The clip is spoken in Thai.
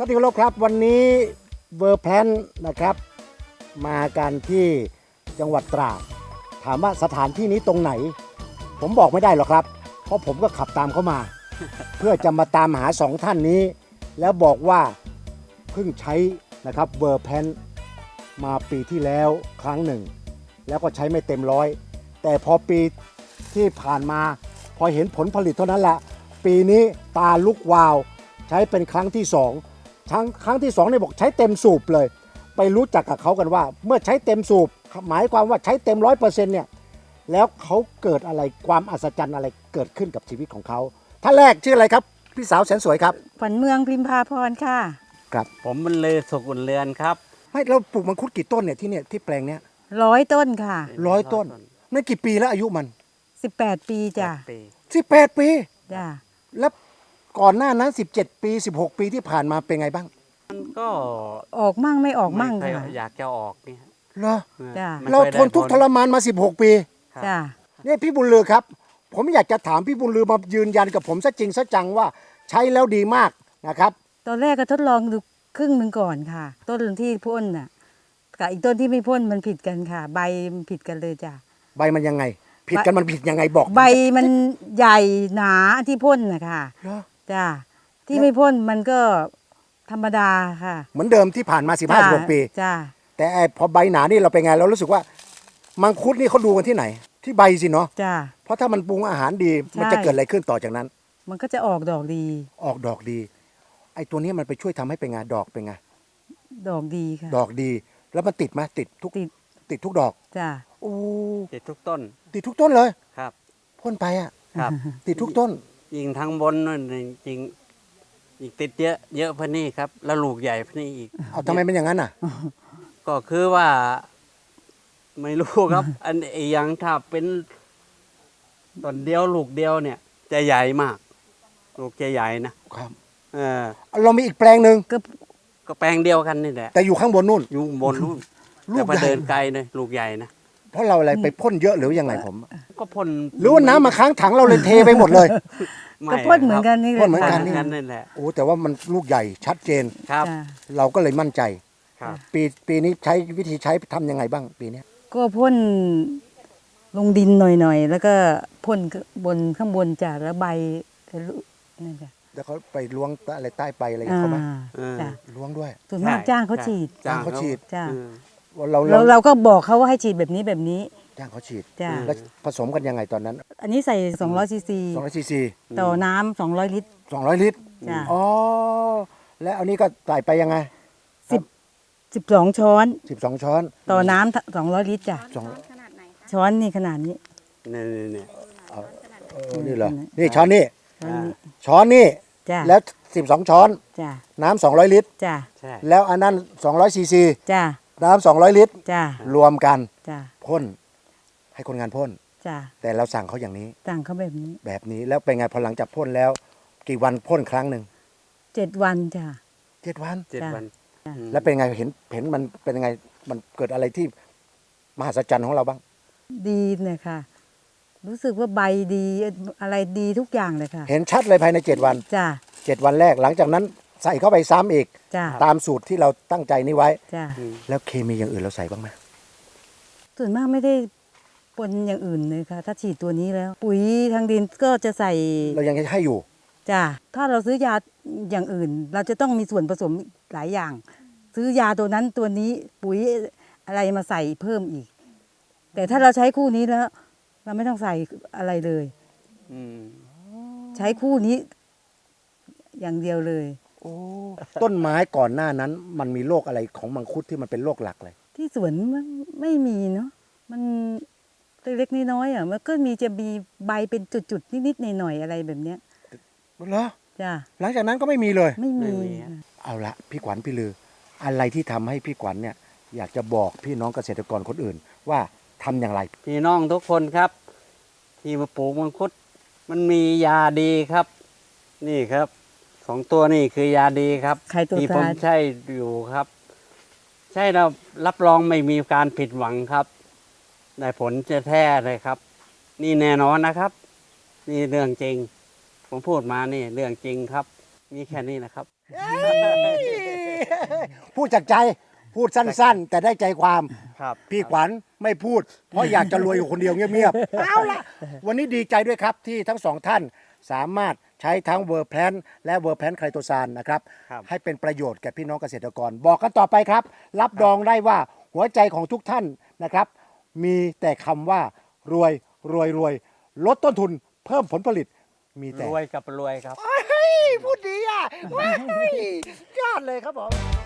ท่านที่เคารพครับวันนี้เวอร์แพลนนะครับ มากันที่จังหวัดตราดถามว่าสถานที่นี้ตรงไหน ผมบอกไม่ได้หรอกครับ เพราะผมก็ขับตามเขามา เพื่อจะมาตามหาสองท่านนี้ แล้วบอกว่าเพิ่งใช้นะครับเวอร์แพนมาปีที่แล้วครั้งหนึ่ง แล้วก็ใช้ไม่เต็มร้อย แต่พอปีที่ผ่านมาพอเห็นผลผลิตเท่านั้นแหละปีนี้ตาลุกวาว ใช้เป็นครั้งที่สอง ครั้งครั้งที่สองเนี่ยบอกใช้เต็มสูบเลย ไปรู้จักกับเขากันว่า เมื่อใช้เต็มสูบหมายความว่าใช้เต็มร้อยเปอร์เซ็นต์เนี่ยแล้วเขาเกิดอะไรความอัศจรรย์อะไรเกิดขึ้นกับชีวิตของเขาท่านแรกชื่ออะไรครับพี่สาวแสนสวยครับขวัญเมืองพิมพาพรค่ะครับผมบรรลือสุขอุ่นเรือนครับไม่เราปลูกมังคุดกี่ต้นเนี่ยที่เนี่ยที่แปลงเนี้ยร้อยต้นค่ะร้อยต้นนั่นกี่ปีแล้วอายุมัน 18 ปีจ้ะปี18ปีจ้ะแล้ว ก่อนหน้านั้น 17 ปี 16 ปีที่ผ่านมาเป็นไงบ้างมันก็ออกมั่งไม่ออกมั่งไค่อยค่ะ อยากจะออกเนี่ยเหรอจ้ะ ไม่เราค่อยทได้นทุกข์ผทลรมานมา 16 ปีครับ จ้ะนี่พี่บุญลือครับ ผมอยากจะถามพี่บุญลือมายืนยันกับผมซะจริงซะจังว่าใช้แล้วดีมากนะครับ ตอนแรกก็ทดลองดูครึ่งหนึ่งก่อนค่ะ ต้นที่พ่นน่ะกับอีกต้นที่ไม่พ่นมันผิดกันค่ะ ใบมันผิดกันเลยจ้ะ ใบมันยังไง ผิดกันมันผิดยังไงบอกใบมันใหญ่หนาที่พ่นนะค่ะ เหรอ จ้ะที่ไม่พ่นมันก็ธรรมดาค่ะเหมือนเดิมที่ผ่านมา15 16ปี จ้ะแต่ไอ้พอใบหนานี่เราเป็นไงเรารู้สึกว่า มังคุดนี่เขาดูกันที่ไหน ที่ใบสิเนาะจ้ะ เพราะถ้ามันปรุงอาหารดีใช่มันจะเกิดอะไรขึ้นต่อจากนั้น มันก็จะออกดอกดี ออกดอกดี ไอ้ตัวนี้มันไปช่วยทำให้เป็นไงดอกเป็นไงดอกดีค่ะ ดอกดี แล้วมันติดไหมติดทุกติด ติดทุกดอกจ้ะ โอ้ติดทุกต้นติดทุกต้นเลยครับ พ่นไปอะครับ ติดทุกต้น ยิงทางบนนั่นจริงอีกติดเยอะเยอะพะนี่ครับ แล้วลูกใหญ่พะนี่อีก เอาทำไมเป็นอย่างนั้นอะ ก็คือว่า ไม่รู้ครับ อันไอ้อยังถ้าเป็นต้นเดียวลูกเดียวเนี่ย จะใหญ่มาก ลูกจะใหญ่นะครับ เออเรามีอีกแปลงหนึ่งก็ก็แปลงเดียวกันนี่แหละแต่อยู่ข้างบนนู่นอยู่บนนู่นลูแต่กพอใหญ่เดินไกลเลยลูกใหญ่นะเพราะเราอะไรไปพ่นเยอะหรือยังไงผม ก็พ่นหรือว่าน้ำมาค้างถังเราเลยเทไปหมดเลยไม่ก็พ่นเหมือนกันนี่พ่นเหมือนค่ะกัเหมือนกันนั่นแหละ โอ้แต่ว่ามันลูกใหญ่ชัดเจน ครับจ้ะเราก็เลยมั่นใจ ครับ ปีปีนี้ใช้วิธีใช้ทำยังไงบ้างปีเนี้ยก็พ่นลงดินหน่อยๆ แล้วก็พ่นบนข้างบนจ้ะแล้วใบนั่นจ้ะแล้วเขาไปล้วงอะไรใต้ไปอะไรอ่าเขาไหมเออ จ้ะล้วงด้วยส่วนมากใช่จ้างเขาใช่ฉีด จ้างเขาฉีด จ้ะเออว่าเราเราเราเราก็บอกเขาว่าให้ฉีดแบบนี้แบบนี้ จ้างเขาฉีดจ้ะ แล้วผสมกันยังไงตอนนั้นอันนี้ใส่ 200ซีซี200ซีซีต่อน้ำ200 ลิตร 200 ลิตรจ้ะ อ๋อแล้วอันนี้ก็ใส่ไปยังไง 12 ช้อน 12 ช้อนต่อน้ำ200 ลิตรจ้ะ สองช้อนนี่ขนาดนี้ นี่นี่นี่เออนี่เหรอนี่ช้อนนี่ช้อนนี้ช้อนนี่จ้ะแล้ว 12 ช้อน จ้ะน้ำ200 ลิตร จ้ะใช่แล้วอันนั้น200ซีซีจ้ะน้ำ200 ลิตร จ้ะรวมกันจ้ะพ่น ให้คนงานพ่น จ้ะแต่เราสั่งเขาอย่างนี้ ต่างเขาแบบนี้แบบนี้แล้วเป็นไงพอหลังจากพ่นแล้ว กี่วันพ่นครั้งหนึ่งเจ็ดวันจ้ะ เจ็ดวัน เจ็ดจ้ะ วันจ้ะอืมแล้วเป็นไงเห็นเห็นมันเป็นยังไงมันเกิดอะไรที่มหัศจรรย์ของเราบ้าง ดีเนี่ยค่ะ รู้สึกว่าใบดีอะไรดีทุกอย่างเลยค่ะเห็นชัดเลยภายในเจ็ดวันจ้ะเจ็ดวันแรกหลังจากนั้นใส่เข้าไปซ้ำอีก จ้ะตามสูตรที่เราตั้งใจนี้ไว้ จ้ะอืมแล้วเคมีอย่างอื่นเราใส่บ้างไหมส่วนมากไม่ได้ ปนอย่างอื่นเลยค่ะ ถ้าฉีดตัวนี้แล้ว ปุ๋ยทางดินก็จะใส่เรายังให้อยู่จ้ะถ้าเราซื้อยาอย่างอื่น เราจะต้องมีส่วนผสมหลายอย่าง ซื้อยาตัวนั้นตัวนี้ปุ๋ยอะไรมาใส่เพิ่มอีก แต่ถ้าเราใช้คู่นี้แล้ว เราไม่ต้องใส่อะไรเลยอืมใช้คู่นี้ อย่างเดียวเลยต้นไม้ก่อนหน้านั้น มันมีโรคอะไรของมังคุดที่มันเป็นโรคหลักเลย ที่สวนมันไม่มีเนาะมัน เล็กๆน้อยๆอะมันก็มีจะมีใบเป็นจุดๆนิดๆหน่อยๆอะไรแบบเนี้ยเหรอจ้ะหลังจากนั้นก็ไม่มีเลย ไม่มี เอาละพี่ขวัญพี่ลือ อะไรที่ทำให้พี่ขวัญเนี่ย อยากจะบอกพี่น้องเกษตรกรคนอื่น ว่าทำอย่างไร พี่น้องทุกคนครับ ที่มาปลูกมังคุด มันมียาดีครับ นี่ครับสองตัวนี่คือยาดีครับไข่ตัวที่ผมทรายใช้อยู่ครับ ใช่เรารับรองไม่มีการผิดหวังครับ ได้ผลจะแท้เลยครับ นี่แน่นอนนะครับ นี่เรื่องจริง ผมพูดมานี่เรื่องจริงครับ มีแค่นี้นะครับ พูดจากใจพูดสั้นๆ แต่ได้ใจความครับ พี่ขวัญไม่พูด เพราะอยากจะรวยอยู่คนเดียวเงียบๆเอาละวันนี้ดีใจด้วยครับที่ทั้งสองท่านสามารถใช้ทั้งเวอร์แพนและเวอร์แพนไคโตซานนะครับครับให้เป็นประโยชน์แก่พี่น้องเกษตรกร บอกกันต่อไปครับ รับรองได้ว่าหัวใจของทุกท่านนะครับ มีแต่คำว่ารวยรวยรวย ลดต้นทุนเพิ่มผลผลิต มีแต่รวยกับรวยครับ เฮ้ยพูดดีอะเฮ้ยยอดเลยครับผม